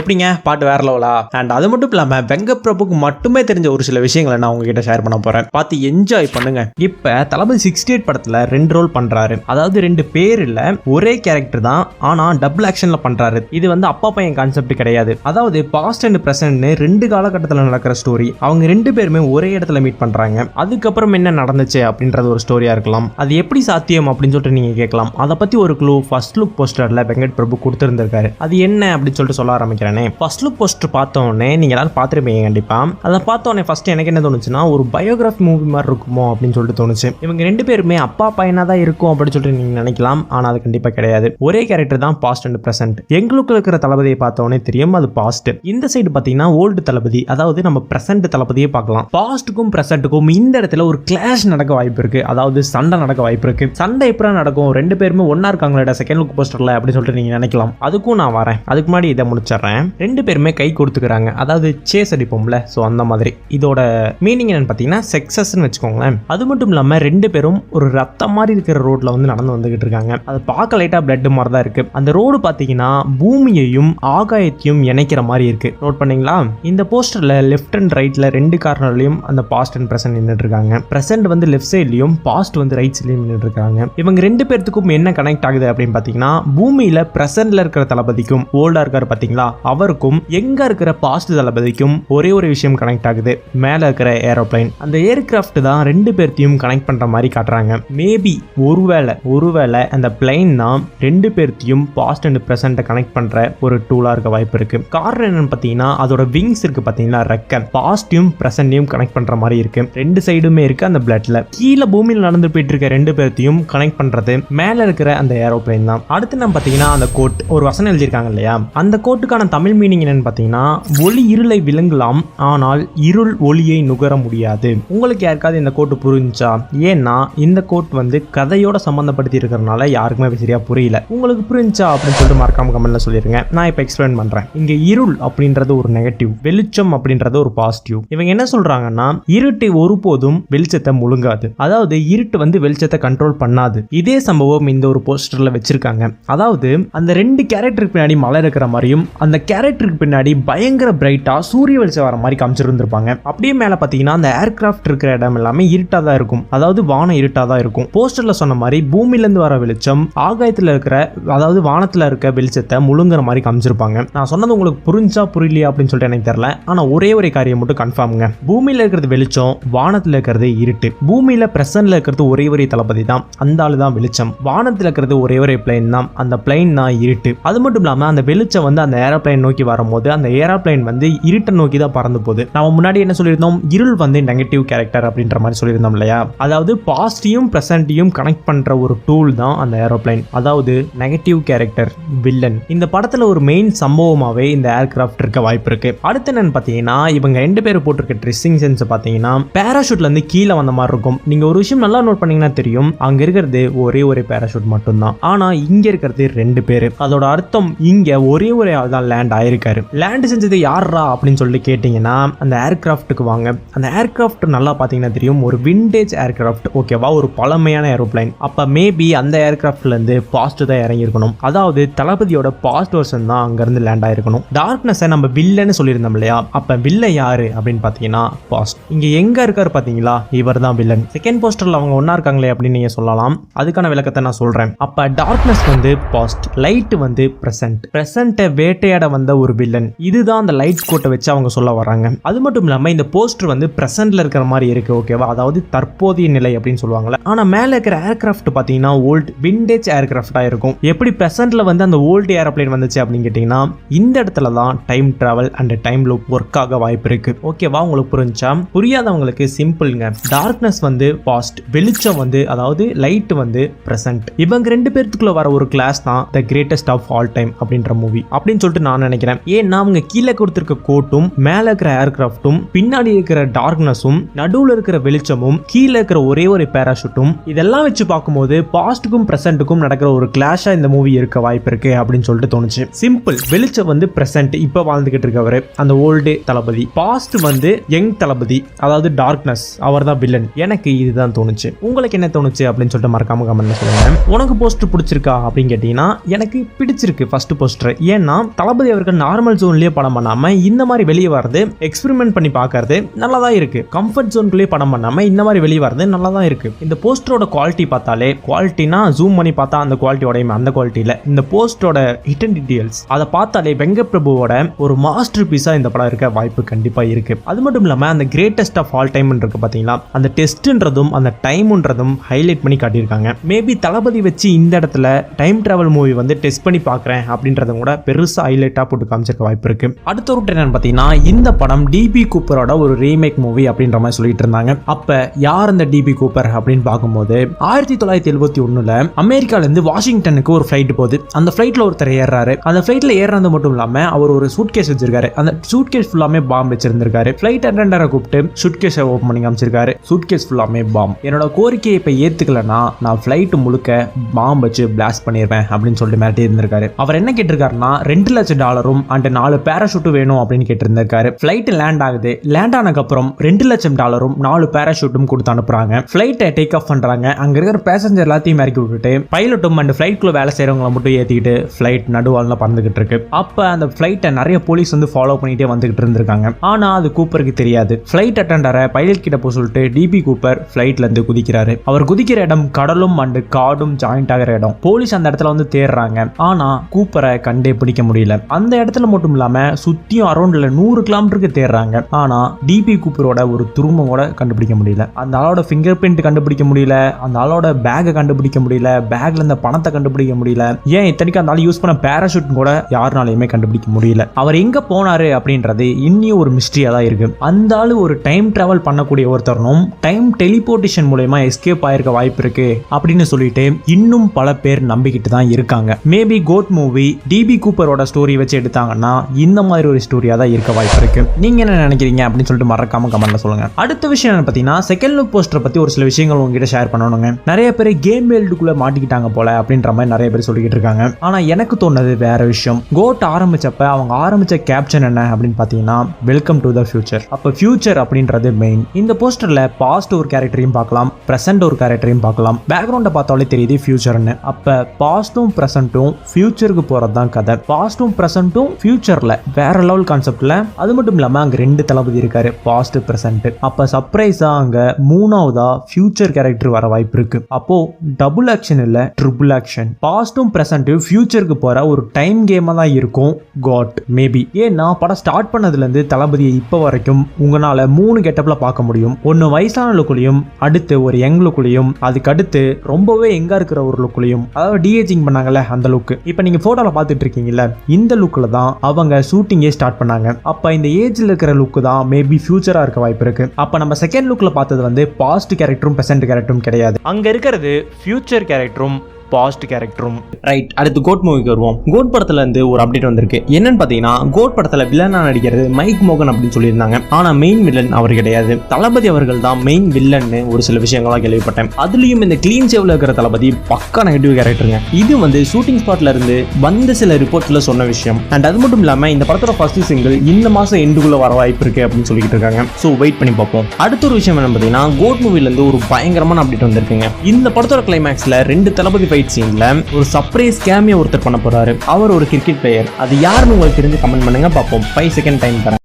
எப்படிங்க? பாட்டு வேற லெவலா? அண்ட் அது மட்டும் இல்லாம வெங்க பிரபுக்கு மட்டுமே தெரிஞ்ச ஒரு சில விஷயங்களை நான் உங்ககிட்ட ஷேர் பண்ண போறேன். பார்த்து என்ஜாய் பண்ணுங்க. இப்ப தளபதி சிக்ஸ்டி எயிட் படத்துல ரெண்டு ரோல் பண்றாரு. அதாவது ரெண்டு பேர் இல்ல ஒரே கேரக்டர் தான் ஆனா டபுள் ஆக்ஷன்ல பண்றாரு. இது வந்து அப்பா பையன் கான்செப்ட் கிடையாது. அதாவது பாஸ்ட் அண்ட் பிரசன்ட்னு ரெண்டு காலகட்டத்தில் நடக்கிற ஸ்டோரி அவங்க ரெண்டு பேருமே ஒரே இடத்துல மீட் பண்றாங்க. அதுக்கப்புறம் என்ன நடந்துச்சு அப்படின்றது ஒரு ஸ்டோரியா இருக்கலாம். அது எப்படி சாத்தியம் அப்படின்னு சொல்லிட்டு நீங்க கேட்கலாம். அதை பத்தி ஒரு க்ளூ ஃபர்ஸ்ட் லுக் போஸ்டர்ல வெங்கட் பிரபு கொடுத்திருந்திருக்காரு. அது என்ன அப்படின்னு சொல்லிட்டு சொல்ல ஆரம்பிக்கிறேன் ஃபர்ஸ்ட் லுக் போஸ்டர் பார்த்தோன்னே நீங்கள் நீங்க எல்லாரும் பார்த்துருப்பீங்க கண்டிப்பா. அதை பார்த்தோன்னே ஃபர்ஸ்ட் எனக்கு என்ன தோணுச்சுன்னா ஒரு பயோகிராஃபி மூவி மாதிரி இருக்குமோ அப்படின்னு சொல்லிட்டு தோணுச்சு. இவங்க ரெண்டு பேருமே அப்பா பையனா தான் இருக்கும் அப்படின்னு சொல்லிட்டு நீங்க நினைக்கலாம். ஆனா அது கண்டிப்பா கிடையாது. ஒரே கேரக்டர் தான் பாஸ்ட் அண்ட் பிரசன்ட் எங்களுக்கு இருக்கிற தளபதியை பார்த்தோன்னே தெரியும் அது பாஸ்ட் இந்த சைடு பார்த்தீங்கன்னா ஓல்டு தளபதி அதாவது நம்ம பிரசன்ட் தளபதியே பார்க்கலாம். பாஸ்ட்டுக்கும் பிரசன்ட்டுக்கும் இந்த இடத்துல ஒரு கிளாஷ் நடக்க வாய்ப்பு இருக்கு. அதாவது சண்டை நடக்க வாய்ப்பு இருக்கு. சண்டை எப்படி நடக்கும்? ரெண்டு பேருமே ஒன்னா இருக்காங்களா செகண்ட் லுக் போஸ்டர்ல அப்படின்னு சொல்லிட்டு நீங்க நினைக்கலாம். அதுக்கும் நான் வரேன். அதுக்கு முன்னாடி இதை முடிச்சிடுறேன். ரெண்டு பேருமே கை கொடுத்துக்கிறாங்க. அதாவது சேஸ் அடிப்போம்ல. ஸோ அந்த மாதிரி. இதோட மீனிங் என்னன்னு பார்த்தீங்கன்னா செக்ஸஸ்ன்னு வச்சுக்கோங்களேன். அது மட்டும் இல்லாமல் ரெண்டு பேரும் ஒரு ரத்தம் மாதிரி இருக்கிற ரோட்ல வந்து நடந்து வந்துகிட்டு இருக்காங்க. அது பார்க்க லைட்டாக பிளட் மாதிரி தான் இருக்கு. அந்த ரோடு பார்த்தீங்கன்னா பூமியையும் ஆகாயத்தையும் இணைக்கிற மாதிரி இருக்கு. நோட் பண்ணீங்களா? இந்த போஸ்டர்ல லெஃப்ட் அண்ட் ரைட்ல ரெண்டு கார்னர்லையும் அந்த பாஸ்ட் அண்ட் பிரசன்ட் நின்றுட்டு இருக்காங்க. பிரசன்ட் வந்து லெஃப்ட் சைட்லயும் பாஸ்ட் வந்து ரைட் சைட்லயும் நின்றுட்டு இருக்காங்க. இவங்க ரெண்டு பேர்த்துக்கும் என்ன கனெக்ட் ஆகுது அப்படின்னு பார்த்தீங்கன்னா பூமியில பிரசன்ட்ல இருக்கிற தளபதிக்கும் ஓல்டா இருக்காரு பார்த்தீங்களா? அவருக்கும் எங்க இருக்கிற பாஸ்ட் தளபதிக்கும் ஒரே ஒரு விஷயம் கனெக்ட் ஆகுது. மேல இருக்கிற ஏரோப்ளைன் அந்த ஏர்கிராஃப்ட் தான் ரெண்டு பேர்த்தையும் கனெக்ட் பண்ற மாதிரி காட்டுறாங்க. மேபி ஒருவேளை ஒருவேளை அந்த பிளைன் தான் ரெண்டு பேர்த்தையும் பாஸ்ட் அண்ட் பிரசன்ட்டை கனெக்ட் பண்ற ஒரு டூலா இருக்க வாய்ப்பு இருக்கு. காரணம் என்னன்னு பார்த்தீங்கன்னா அதோட விங்ஸ் இருக்கு பார்த்தீங்கன்னா ரெக்க பாஸ்டையும் பிரசன்டையும் கனெக்ட் பண்ற மாதிரி இருக்கு. ரெண்டு சைடுமே இருக்கு அந்த பிளட்ல கீழே பூமியில் நடந்து போயிட்டு இருக்க ரெண்டு பேர்த்தையும் கனெக்ட் பண்றது மேல இருக்கிற அந்த ஏரோப்ளைன் தான். அடுத்து நம்ம பார்த்தீங்கன்னா அந்த கோட் ஒரு வசனம் எழுதியிருக்காங்க இல்லையா? அந்த கோட்டுக்கான தமிழ் மீனிங் என்னன்னு பார்த்தீங்கன்னா ஒளி இருளை விழுங்கலாம் ஆனால் இருள் ஒளியை நுகர முடியாது. உங்களுக்கு யாருக்காவது இந்த கோட்டு புரிஞ்சா ஏன்னா இந்த கோட் வந்து கதையோட சம்மந்தப்படுத்தி இருக்கிறனால யாருக்குமே சரியா புரியல. உங்களுக்கு புரிஞ்சா அப்படின்னு சொல்லிட்டு மறக்காம கமெண்ட்ல சொல்லிருங்க. நான் இப்போ எக்ஸ்பிளைன் பண்றேன். இங்க இருள் அப்படின்றது ஒரு நெகட்டிவ் வெளிச்சம் அப்படின்றது ஒரு பாசிட்டிவ் இவங்க என்ன சொல்றாங்கன்னா இருட்டை ஒருபோதும் வெளிச்சத்தை முழுங்காது. அதாவது இருட்டு வந்து வெளிச்சத்தை கண்ட்ரோல் பண்ணாது. இதே சம்பவம் இந்த ஒரு போஸ்டர்ல வச்சிருக்காங்க. அதாவது அந்த ரெண்டு கேரக்டருக்கு பின்னாடி மலை இருக்கிற மாதிரியும் அந்த கேரக்டருக்கு பின்னாடி பயங்கர பிரைட்டாக சூரிய வெளிச்சம் வர மாதிரி காமிச்சிருந்துருப்பாங்க. அப்படியே மேலே பார்த்தீங்கன்னா அந்த ஏர்கிராஃப்ட் இருக்கிற இடம் எல்லாமே இருட்டாக தான் இருக்கும். அதாவது வானம் இருட்டாக தான் இருக்கும். போஸ்டரில் சொன்ன மாதிரி பூமியிலேருந்து வர வெளிச்சம் ஆகாயத்தில் இருக்கிற அதாவது வானத்தில் இருக்க வெளிச்சத்தை முழுங்குற மாதிரி காமிச்சிருப்பாங்க. நான் சொன்னது உங்களுக்கு புரிஞ்சா புரியலையா அப்படின்னு சொல்லிட்டு எனக்கு தெரியல. ஆனால் ஒரே ஒரு காரியம் மட்டும் கன்ஃபார்முங்க பூமியில் இருக்கிறது வெளிச்சம் வானத்தில் இருக்கிறது இருட்டு. பூமியில் பிரசன்ட்ல இருக்கிறது ஒரே ஒரே தளபதி தான். அந்த ஆளு தான் வெளிச்சம். வானத்தில் இருக்கிறது ஒரே ஒரே பிளைன் தான். அந்த பிளைன் தான் இருட்டு. அது மட்டும் இல்லாமல் அந்த வெளிச்சம் வந்து அந்த ஏரோப்ளைன் நோக்கி வரும்போது அந்த ஏரோப்ளைன் வந்து இருட்டை நோக்கி தான் பறந்து போகுது. நம்ம முன்னாடி என்ன சொல்லியிருந்தோம்? இருள் வந்து நெகட்டிவ் கேரக்டர் அப்படின்ற மாதிரி சொல்லியிருந்தோம் இல்லையா? அதாவது பாசிட்டிவும் ப்ரெசன்ட்டையும் கனெக்ட் பண்ணுற ஒரு டூல் தான் அந்த ஏரோப்ளைன் அதாவது நெகட்டிவ் கேரக்டர் வில்லன் இந்த படத்தில் ஒரு மெயின் சம்பவமாகவே இந்த ஏர்கிராஃப்ட் இருக்க வாய்ப்பு இருக்கு. அடுத்து என்னன்னு பார்த்தீங்கன்னா இவங்க ரெண்டு பேரும் போட்டிருக்க ட்ரெஸ்ஸிங் சென்ஸ் பார்த்தீங்கன்னா பேராஷூட்ல இருந்து கீழே வந்த மாதிரி இருக்கும். நீங்க ஒரு விஷயம் நல்லா நோட் பண்ணீங்கன்னா தெரியும் அங்க இருக்கிறது ஒரே ஒரு பேராஷூட் மட்டும்தான். ஆனா இங்க இருக்கிறது ரெண்டு பேர். அதோட அர்த்தம் இங்க ஒரே ஒரு ஆள் தான் லேண்ட் ஆயிருக்காரு. லேண்ட் செஞ்சது யாரா அப்படின்னு சொல்லி கேட்டீங்கன்னா அந்த ஏர்கிராஃப்ட்டுக்கு வாங்க. அந்த ஏர்கிராஃப்ட் நல்லா பார்த்தீங்கன்னா தெரியும். ஒரு விண்டேஜ் ஏர்கிராஃப்ட் ஓகேவா ஒரு பழமையான ஏரோப்ளைன். அப்போ மேபி அந்த ஏர்கிராஃப்ட்ல இருந்து பாஸ்ட் தான் இறங்கியிருக்கணும். அதாவது தளபதியோட பாஸ்ட் வருஷன் தான் அங்கேருந்து லேண்ட் ஆயிருக்கணும். டார்க்னஸை நம்ம வில்லன்னு சொல்லியிருந்தோம் இல்லையா? அப்போ வில்ல யாரு அப்படின்னு பார்த்தீங்கன்னா பாஸ்ட் இங்கே எங்கே இருக்காரு பார்த்தீங்களா? இவர் தான் வில்லன் செகண்ட் போஸ்டரில் அவங்க ஒன்றா இருக்காங்களே அப்படின்னு நீங்கள் சொல்லலாம். அதுக்கான விளக்கத்தை நான் சொல்கிறேன் அப்போ டார்க்னஸ் வந்து பாஸ்ட் லைட் வந்து ப்ரெசன்ட் ப்ரெசண்ட்டை வேட்டையாட வந்த ஒரு வில்லன் இதுதான் அந்த லைட் கோட்டை வச்சு அவங்க சொல்ல வராங்க அது மட்டும் இல்லாம இந்த போஸ்டர் வந்து பிரசன்ட்ல இருக்கிற மாதிரி இருக்கு ஓகேவா அதாவது தற்போதைய நிலை அப்படின்னு சொல்லுவாங்கல்ல. ஆனா மேல இருக்கிற ஏர்கிராஃப்ட் பாத்தீங்கன்னா ஓல்ட் விண்டேஜ் ஏர்கிராஃப்டா இருக்கும். எப்படி பிரசன்ட்ல வந்து அந்த ஓல்டு ஏரோப்ளேன் வந்துச்சு அப்படின்னு கேட்டீங்கன்னா இந்த இடத்துல தான் time travel and time loop work ஆக வாய்ப்பு இருக்கு. ஓகேவா உங்களுக்கு புரிஞ்சா? புரியாதவங்களுக்கு சிம்பிள்ங்க டார்க்னஸ் வந்து பாஸ்ட் வெளிச்சம் வந்து அதாவது லைட் வந்து பிரசன்ட் இவங்க ரெண்டு பேர்த்துக்குள்ள வர ஒரு கிளாஸ் தான் the greatest of all time அப்படின்ற மூவி அப்படின்னு சொல்லிட்டு நான் நான் நினைக்கிறேன். ஏன்னா அவங்க கீழே கொடுத்துருக்க கோட்டும் மேலே இருக்கிற ஏர்கிராஃப்டும் பின்னாடி இருக்கிற டார்க்னஸும் நடுவில் இருக்கிற வெளிச்சமும் கீழே இருக்கிற ஒரே ஒரு பேராஷூட்டும் இதெல்லாம் வச்சு பார்க்கும்போது பாஸ்ட்டுக்கும் ப்ரெசென்ட்டுக்கும் நடக்கிற ஒரு கிளாஷா இந்த மூவி இருக்க வாய்ப்பு இருக்கு அப்படின்னு சொல்லிட்டு தோணுச்சு. சிம்பிள் வெளிச்சம் வந்து ப்ரெசென்ட் இப்போ வாழ்ந்துகிட்டு இருக்கவர் அந்த ஓல்டு தளபதி. பாஸ்ட் வந்து யங் தளபதி அதாவது டார்க்னஸ் அவர் தான் வில்லன் எனக்கு இதுதான் தோணுச்சு. உங்களுக்கு என்ன தோணுச்சு அப்படின்னு சொல்லிட்டு மறக்காம கமெண்ட்ல சொல்லுங்க. உனக்கு போஸ்டர் பிடிச்சிருக்கா அப்படின்னு கேட்டீங்கன்னா எனக்கு பிடிச்சிருக்கு ஃபர்ஸ்ட் போஸ்டர் ஏன்னா தளபதி தளபதி அவர்கள் நார்மல் ஜோன்லயே படம் பண்ணாம இந்த மாதிரி வெளியே வர்றது எக்ஸ்பெரிமெண்ட் பண்ணி பார்க்கறது நல்லா தான் இருக்கு. கம்ஃபர்ட் ஜோன்குள்ளேயே படம் பண்ணாம இந்த மாதிரி வெளியே வர்றது நல்லா தான் இருக்கு. இந்த போஸ்டரோட குவாலிட்டி பார்த்தாலே குவாலிட்டினா ஜூம் பண்ணி பார்த்தா அந்த குவாலிட்டி உடையுமே அந்த குவாலிட்டியில் இந்த போஸ்டரோட ஹிட்டன் டீடைல்ஸ் அதை பார்த்தாலே வெங்க பிரபுவோட ஒரு மாஸ்டர் பீஸா இந்த படம் இருக்க வாய்ப்பு கண்டிப்பா இருக்கு. அது மட்டும் இல்லாம அந்த கிரேட்டஸ்ட் ஆஃப் ஆல் டைம் இருக்கு பாத்தீங்களா அந்த டெஸ்ட்ன்றதும் அந்த டைம்ன்றதும் ஹைலைட் பண்ணி காட்டியிருக்காங்க. மேபி தளபதி வச்சு இந்த இடத்துல டைம் டிராவல் மூவி வந்து டெஸ்ட் பண்ணி பார்க்குறேன் அப்படின்றத கூட பெருசா ஹைலைட்டா போட்டு காமிச்சிருக்க வாய்ப்பு இருக்கு. அடுத்த ரூட் என்னன்னு பார்த்தீங்கன்னா இந்த படம் டிபி கூப்பரோட ஒரு ரீமேக் மூவி அப்படின்ற மாதிரி சொல்லிட்டு இருந்தாங்க. அப்ப யார் அந்த டிபி கூப்பர் அப்படின்னு பார்க்கும்போது ஆயிரத்தி தொள்ளாயிரத்தி எழுபத்தி ஒண்ணுல அமெரிக்கால இருந்து வாஷிங்டனுக்கு ஒரு ஃபிளைட் போகுது. அந்த ஃபிளைட்ல ஒருத்தர் ஏறாரு அந்த ஃபிளைட்ல ஏறது மட்டும் இல்லாம அவர் ஒரு சூட் கேஸ் வச்சிருக்காரு. அந்த சூட் கேஸ் ஃபுல்லாமே பாம்பு வச்சிருந்திருக்காரு. ஃபிளைட் அட்டண்டரை கூப்பிட்டு சூட் கேஸை ஓப்பன் பண்ணி காமிச்சிருக்காரு. சூட் கேஸ் ஃபுல்லாமே பாம்பு என்னோட கோரிக்கையை இப்ப ஏத்துக்கலனா நான் ஃபிளைட் முழுக்க பாம் வச்சு பிளாஸ்ட் பண்ணிடுவேன் அப்படின்னு சொல்லிட்டு மிரட்டி இருந்திருக்காரு அவர் என்ன கேட்டிருக்காருன்னா ரெண்டு லட்சம் டாலரும் அண்ட் நாலு பேராஷூட்டும் வேணும் அப்படின்னு கேட்டிருந்திருக்காரு. ஃபிளைட் லேண்ட் ஆகுது. லேண்ட் ஆனதுக்கப்புறம் ரெண்டு லட்சம் டாலரும் நாலு பேராஷூட்டும் கொடுத்து அனுப்புறாங்க. ஃபிளைட்டை டேக் ஆஃப் பண்றாங்க. அங்க இருக்கிற பேசஞ்சர் எல்லாத்தையும் இறக்கி விட்டுட்டு பைலட்டும் அண்ட் ஃபிளைட்குள்ள வேலை செய்றவங்கள மட்டும் ஏத்திக்கிட்டு ஃபிளைட் நடுவால்ல பறந்துகிட்டு இருக்கு. அப்ப அந்த ஃபிளைட்டை நிறைய போலீஸ் வந்து ஃபாலோ பண்ணிட்டே வந்துகிட்டு இருந்திருக்காங்க. ஆனா அது கூப்பருக்கு தெரியாது. ஃபிளைட் அட்டண்டரை பைலட் கிட்ட போக சொல்லிட்டு டிபி கூப்பர் ஃபிளைட்ல இருந்து குதிக்கிறாரு. அவர் குதிக்கிற இடம் கடலும் அண்ட் காடும் ஜாயிண்ட் ஆகிற இடம். போலீஸ் அந்த இடத்துல வந்து தேடுறாங்க. ஆனா கூப்பரை கண்டே பிடிக்க முடியல. அந்த இடத்துல மட்டும் இல்லாம சுத்தியும் அரௌண்ட்ல நூறு கிலோமீட்டருக்கு தேடுறாங்க ஆனா டிபி கூப்பரோட ஒரு துரும்பம் கூட கண்டுபிடிக்க முடியல. அந்த ஆளோட ஃபிங்கர் பிரிண்ட் கண்டுபிடிக்க முடியல. அந்த ஆளோட பேக்கை கண்டுபிடிக்க முடியல. பேக்ல இருந்த பணத்தை கண்டுபிடிக்க முடியல. ஏன் இத்தனைக்கும் அந்த ஆள் யூஸ் பண்ண பேராஷூட் கூட யாருனாலையுமே கண்டுபிடிக்க முடியல. அவர் எங்க போனாரு அப்படின்றது இன்னியும் ஒரு மிஸ்ட்ரியாக தான் இருக்கு. அந்த ஆள் ஒரு டைம் டிராவல் பண்ணக்கூடிய ஒருத்தரனும் டைம் டெலிபோர்டேஷன் மூலயமா எஸ்கேப் ஆயிருக்க வாய்ப்பு இருக்கு அப்படின்னு சொல்லிட்டு இன்னும் பல பேர் நம்பிக்கிட்டு தான் இருக்காங்க. மேபி கோட் மூவி டிபி கூப்பரோட ஸ்டோரி வச்சு எடுத்தாங்கன்னா இந்த மாதிரி ஒரு ஸ்டோரியா தான் இருக்க வாய்ப்பு இருக்கு. நீங்க என்ன நினைக்கிறீங்க அப்படின்னு சொல்லிட்டு மறக்காம கமெண்ட்ல சொல்லுங்க. அடுத்த விஷயம் என்ன பார்த்தீங்கன்னா செகண்ட் லுக் போஸ்டர் பத்தி ஒரு சில விஷயங்கள் உங்ககிட்ட ஷேர் பண்ணணுங்க. நிறைய பேர் கேம் வேல்டுக்குள்ள மாட்டிக்கிட்டாங்க போல அப்படின்ற மாதிரி நிறைய பேர் சொல்லிக்கிட்டு இருக்காங்க. ஆனா எனக்கு தோணுது வேற விஷயம். கோட் ஆரம்பிச்சப்ப அவங்க ஆரம்பிச்ச கேப்ஷன் என்ன அப்படின்னு பார்த்தீங்கன்னா வெல்கம் டு த ஃபியூச்சர் அப்போ ஃபியூச்சர் அப்படின்றது மெயின் இந்த போஸ்டர்ல பாஸ்ட் ஒரு கேரக்டரையும் பார்க்கலாம் ப்ரெசென்ட் ஒரு கேரக்டரையும் பார்க்கலாம். பேக்ரவுண்டை பார்த்தாலே தெரியுது ஃபியூச்சர்னு அப்போ பாஸ்ட்டும் ப்ரெசென்ட்டும் ஃபியூச்சருக்கு போகிறது தான் கதை பாஸ்ட்டும் ப்ரெசென்ட்டும் ஃபியூச்சரில் வேற லெவல் கான்செப்டில் அது மட்டும் இல்லாமல் அங்கே ரெண்டு தளபதி இருக்காரு பாஸ்ட் ப்ரெசென்ட் அப்போ சர்ப்ரைஸாக அங்கே மூணாவதா ஃபியூச்சர் கேரக்டர் வர வாய்ப்பு இருக்கு. அப்போ டபுள் ஆக்ஷன் இல்லை ட்ரிபிள் ஆக்ஷன் பாஸ்ட்டும் ப்ரெசென்ட்டும் ஃபியூச்சருக்கு போகிற ஒரு டைம் கேமாக தான் இருக்கும் காட் மேபி ஏன்னா படம் ஸ்டார்ட் பண்ணதுலேருந்து தளபதியை இப்போ வரைக்கும் உங்களால் மூணு கெட்டப்பில் பார்க்க முடியும். ஒன்று வயசான லுக்குலையும் அடுத்து ஒரு யங் லுக்குலையும் அதுக்கு அடுத்து ரொம்பவே எங்கே இருக்கிற ஒரு லுக்குலையும் அதாவது டிஏஜிங் பண்ணாங்கல்ல அந்த லுக்கு இப்போ நீங்கள் ஃபோட்டோவில் பார்த்துட்டு இருக்கீங்கல்ல இந்த லுக்கில் தான் அவங்க ஷூட்டிங்கே ஸ்டார்ட் பண்ணாங்க. அப்போ இந்த ஏஜில் இருக்கிற லுக்கு தான் மேபி ஃபியூச்சராக இருக்க வாய்ப்பு இருக்கு. அப்போ நம்ம செகண்ட் லுக்கில் பார்த்தது வந்து பாஸ்ட் கேரக்டரும் ப்ரெசென்ட் கேரக்டரும் கிடையாது. அங்கே இருக்கிறது ஃபியூச்சர் கேரக்டரும் பாஸ்ட் கேரக்டரும் ரைட் அடுத்து கோட் மூவிக்கு வருவோம். கோட் படத்துல இருந்து ஒரு அப்டேட் வந்திருக்கு. என்னன்னு பார்த்தீங்கன்னா கோட் படத்துல வில்லனா நடிக்கிறது மைக் மோகன் அப்படின்னு சொல்லியிருந்தாங்க. ஆனா மெயின் வில்லன் அவர் கிடையாது. தளபதி அவர்கள் தான் மெயின் வில்லன்னு ஒரு சில விஷயங்கள்லாம் கேள்விப்பட்டேன். அதுலயும் இந்த கிளீன் சேவ்ல இருக்கிற தளபதி பக்கா நெகட்டிவ் கேரக்டருங்க இது வந்து ஷூட்டிங் ஸ்பாட்ல இருந்து வந்த சில ரிப்போர்ட்ல சொன்ன விஷயம். அண்ட் அது மட்டும் இல்லாம இந்த படத்தோட ஃபர்ஸ்ட் சிங்கிள் இந்த மாசம் எண்டுக்குள்ள வர வாய்ப்பு இருக்கு அப்படின்னு சொல்லிட்டு இருக்காங்க. ஸோ வெயிட் பண்ணி பார்ப்போம். அடுத்த ஒரு விஷயம் என்ன பார்த்தீங்கன்னா கோட் மூவில இருந்து ஒரு பயங்கரமான அப்டேட் வந்திருக்குங்க. இந்த படத்தோட கிளைமேக்ஸ்ல ரெண்டு தளபதி ஃபைட் சீன்ல ஒரு சர்ப்ரைஸ் கேமியா ஒருத்தர் பண்ண போறாரு. அவர் ஒரு கிரிக்கெட் பிளேயர் அது யாருன்னு உங்களுக்கு தெரிஞ்சு கமெண்ட் பண்ணுங்க. பார்ப்போம். ஃபைவ் செகண்ட் டைம் தரேன்.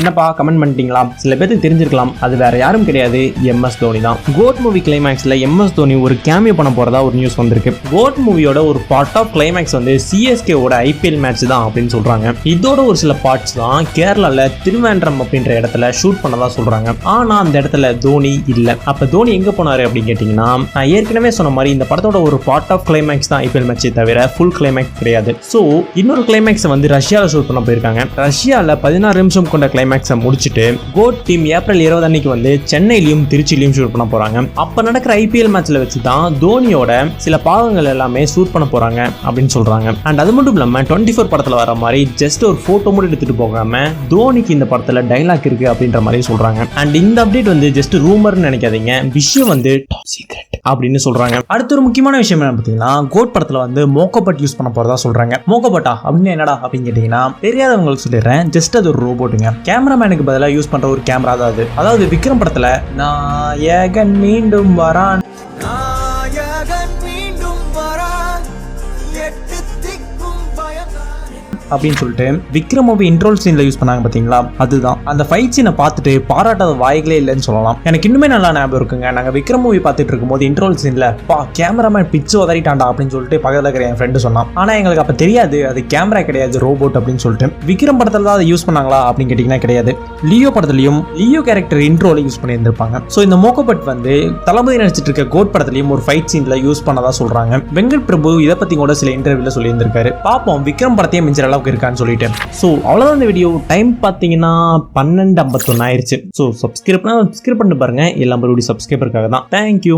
என்னப்பா கமெண்ட் பண்ணிட்டீங்களா? சில பேருக்கு தெரிஞ்சிருக்கலாம். அது வேற யாரும் கிடையாது. எம்எஸ் தோனி. தான் கோட் மூவி கிளைமேக்ஸ்ல எம்எஸ் தோனி ஒரு கேமியோ பண்ண போறதா ஒரு நியூஸ் வந்திருக்கு. கோட் மூவியோட ஒரு பார்ட் ஆஃப் கிளைமேக்ஸ் வந்து சிஎஸ்கேவோட ஐபிஎல் மேட்ச் தான் அப்படின்னு சொல்றாங்க. இதோட ஒரு சில பார்ட்ஸ் தான் கேரளால திருவேண்டரம் அப்படின்ற இடத்துல ஷூட் பண்ணதா சொல்றாங்க. ஆனா அந்த இடத்துல தோனி இல்ல. அப்ப தோனி எங்க போனாரு அப்படின்னு கேட்டீங்கன்னா நான் ஏற்கனவே சொன்ன மாதிரி இந்த படத்தோட ஒரு பார்ட் ஆஃப் கிளைமேக்ஸ் தான் ஐபிஎல் மேட்சே தவிர ஃபுல் கிளைமேக்ஸ் கிடையாது. ஸோ இன்னொரு கிளைமேக்ஸ் வந்து ரஷ்யாவில் ஷூட் பண்ண போயிருக்காங்க. ரஷ்யாவில் பதினாறு நிமிஷம் கொண்ட கிளைமேக்ஸை முடிச்சுட்டு கோட் டீம் ஏப்ரல் இருபது அன்னைக்கு வந்து சென்னையிலையும் திருச்சிலையும் ஷூட் பண்ண போறாங்க. அப்ப நடக்கிற ஐபிஎல் மேட்ச்ல வச்சு தான் தோனியோட சில பாகங்கள் எல்லாமே ஷூட் பண்ண போறாங்க அப்படின்னு சொல்றாங்க. அண்ட் அது மட்டும் இல்லாம டுவெண்ட்டி ஃபோர் படத்துல வர மாதிரி ஜஸ்ட் ஒரு போட்டோ மட்டும் எடுத்துட்டு போகாம தோனிக்கு இந்த படத்துல டைலாக் இருக்கு அப்படின்ற மாதிரி சொல்றாங்க. அண்ட் இந்த அப்டேட் வந்து ஜஸ்ட் ரூமர்னு நினைக்காதீங்க. விஷயம் வந்து டாப் சீக்ரெட் அப்படின்னு சொல்றாங்க. அடுத்த ஒரு முக்கியமான விஷயம் என்ன பார்த்தீங்கன்னா கோட் படத்துல வந்து மோக்கோபட் யூஸ் பண்ண போறதா சொல்றாங்க. மோக்கோபட்டா அப்படின்னு என்னடா அப்படின்னு கேட்டீங்கன்னா தெரியாதவங்களுக்கு சொல்லிடுறேன். ஜஸ்ட் அது ஒரு ரோபோட்டுங்க கேமராமேனுக்கு பதிலாக யூஸ் பண்ணுற ஒரு கேமரா தான் அது. அதாவது விக்ரம் நான் ஏகன் மீண்டும் வரான். அப்படின்னு சொல்லிட்டு விக்ரம் மூவி இன்ட்ரோல் சீன்ல யூஸ் பண்ணாங்க பாத்தீங்களா? அதுதான். அந்த ஃபைட் சீனை பார்த்துட்டு பாராட்டாத வாய்களே இல்லைன்னு சொல்லலாம். எனக்கு இன்னுமே நல்லா ஞாபகம் இருக்குங்க. நாங்க விக்ரம் மூவி பார்த்துட்டு இருக்கும்போது இன்ட்ரோல் சீன்ல பா கேமராமேன் பிச்சு உதறிட்டாண்டா அப்படின்னு சொல்லிட்டு பக்கத்துல இருக்கிற என் ஃப்ரெண்டு சொன்னான். ஆனா எங்களுக்கு அப்ப தெரியாது. அது கேமரா கிடையாது ரோபோட் அப்படின்னு சொல்லிட்டு. விக்ரம் படத்துல தான் அதை யூஸ் பண்ணாங்களா அப்படின்னு கேட்டீங்கன்னா கிடையாது. லியோ படத்துலயும் லியோ கேரக்டர் இன்ட்ரோல யூஸ் பண்ணியிருந்திருப்பாங்க. ஸோ இந்த மோகபட் வந்து தளபதி நடிச்சிட்டு இருக்க கோட் படத்துலயும் ஒரு ஃபைட் சீன்ல யூஸ் பண்ணதா சொல்றாங்க. வெங்கட் பிரபு இதை பத்தி கூட சில இன்டர்வியூல சொல்லியிருந்திருக்காரு. பார்ப்போம் விக்ரம் படத்தையும் மிஞ்சிற அளவுக்கு இருக்கான்னு சொல்லிட்டு ஸோ அவ்வளோதான் இந்த வீடியோ டைம் பார்த்தீங்கன்னா பன்னெண்டு ஐம்பத்தொன்னு ஆயிடுச்சு ஸோ சப்ஸ்கிரைப்னா சப்ஸ்கிரைப் பண்ணிட்டு பாருங்க. எல்லா மறுபடியும் சப்ஸ்கிரைபருக்காக தான் தேங்க்யூ